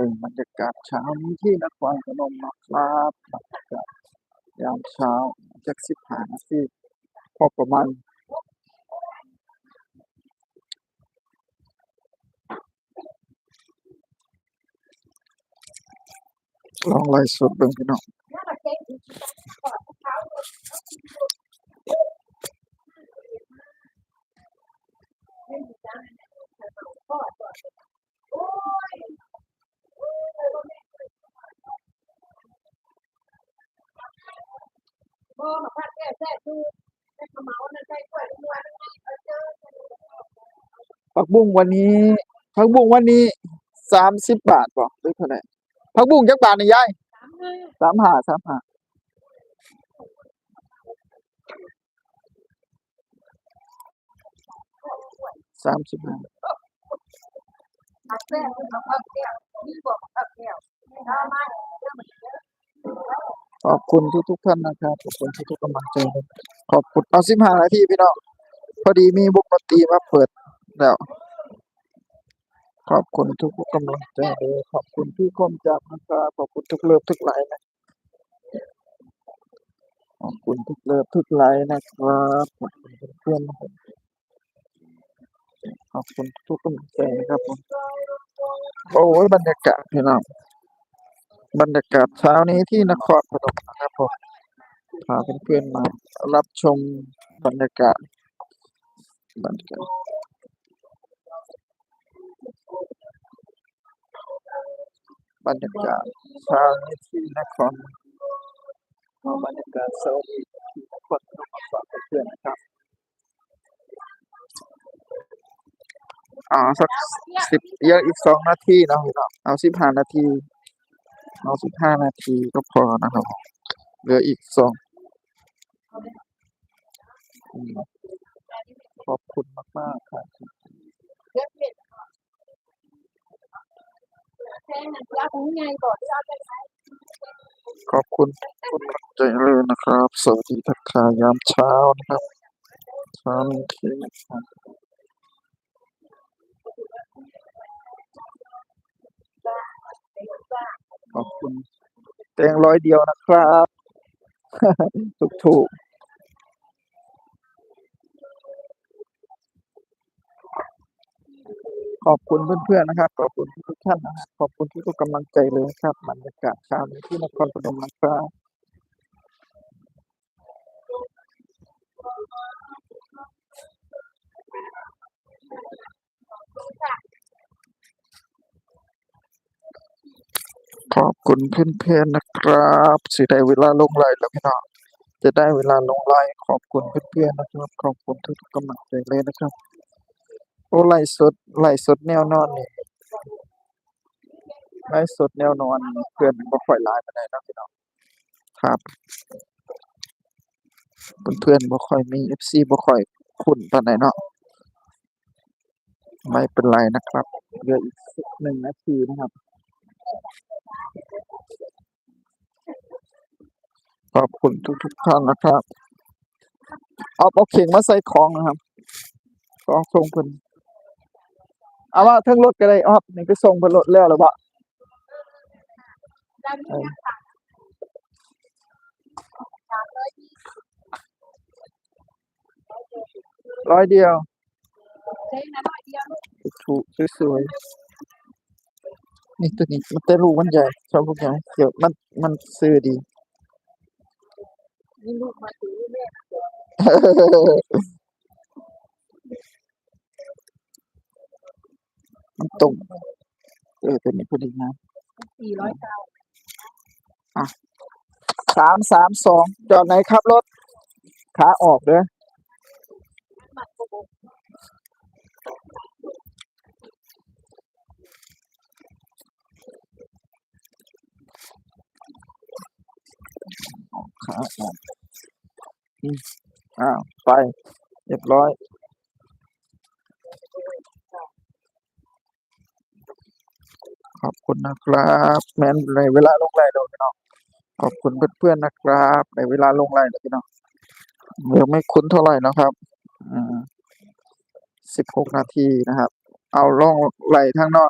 บิ่งบรรยากาศเช้านี้ที่นครพนมนะครับบรรยากาศยามเช้าจักสิบหานที่พอประมาณลองไล่สดเบิ่งพี่น้อง บ่มาพัดแก้แท้ดูแต่ขมาวันนั้นใส่กล้วยมวนเจอผักบุ้งวันนี้ผักบุ้งวันนี้สามสิบบาทบ่หรือเท่าไหร่ผักบุ้งจักบาทนี่ยายสามห้าสามห้าสามสิบห้าพัดแท้คือมาพัดแก้วมีบ่มาพัดแก้วถ้ามาเรื่องมันเยอะ ขอบคุณทุกทุกท่านนะครับ ขอบคุณทุกทุกกำลังใจ ขอบคุณเอาสิบห้านาทีพี่น้อง พอดีมีบุกดนตรีมาเปิดแล้ว ขอบคุณทุกทุกกำลังใจขอบคุณพี่คมจับนะครับ ขอบคุณทุกเลิฟทุกไลน์นะ ขอบคุณทุกเลิฟทุกไลน์นะครับ ขอบคุณเพื่อนขอบคุณทุกกำลังใจนะครับผมโอ้ยบรรยากาศพี่น้อง บรรยากาศเช้านี้ที่นครพนมนะครับผมพาเพื่อนๆมารับชมบรรยากาศบรรยากาศบรรยากาศเช้านี้ที่นครเอาบรรยากาศเช้านี้ที่นครพนมมาฝากเพื่อนๆนะครับอ่าสักสิบเยอะอีกสองนาทีเนาะเอาสิบห้านาที เอาสิบห้านาทีก็พอนะครับ เหลืออีกสองขอบคุณมากๆครับเยอะเผ็ดแท้นั่นยาของใหญ่บ่ที่เอาไปใช้ขอบคุณคุณใจเลยนะครับ สวัสดีทักทายยามเช้านะครับเช้านี้ที่นะครับ อบคุณแตงร้อยเดียวนะครับ ถูกถูกขอบคุณเพื่อนๆนะครับ ขอบคุณทุกท่านนะครับขอบคุณทุกๆกำลังใจเลยครับบรรยากาศเช้านี้ที่นครพนมนะครับขอบ คุณเพื่อนๆนะครับสิได้เวลาลงไลน์แล้วพี่น้องจะได้เวลาลงไลน์ขอบคุณเพื่อนๆนะครับขอบคุณทุกๆกำลังใจเลยนะครับ โอ้ไลฟ์สดไลฟ์สดแนวนอนนี่ไลฟ์สดแนวนอนเพื่อนบ่ค่อยหลายปานใดเนะพี่น้องครับเพื่อนๆบ่ค่อยมี FC บ่ค่อยคุ้นปานใดเนาะไม่เป็นไรนะครับเหลืออีกสักหนึ่งนาทีนะครับ ขอบคุณทุกๆท่านนะครับ เอาเอาเข่งมาใส่ของนะครับของส่งเพิ่นเอาว่าเทั้งรถก็ได้ออฟนี่ไปส่งเพิ่นรถแล้วหรือเปล่าได้มีอย่างต่างสามร้อยยี่สิบร้อยเดียวเจ๊นะร้อยเดียวลูกถูกสวยๆ นี่ตัวนี้มันแต่ลูกมันใหญ่ชอบลูกใหญ่เดี๋ยวมันมันซื้อดีมีลูกมาถือแม่มันตรงเออตัวนี้พอดีนะสี่ร้อยเก้าอะสามสามสองจอดไหนครับรถขาออกเด้อ หมัดโกโบ ขา อ้าวไป เรียบร้อย ขอบคุณนะครับ แม้นในเวลาลงไลน์แล้วพี่น้องขอบคุณเพื่อนๆนะครับ ในเวลาลงไลน์แล้วพี่น้องยังไม่คุ้นเท่าไหร่นะครับอืมสิบหกนาทีนะครับ เอาลงไลน์ทางนอก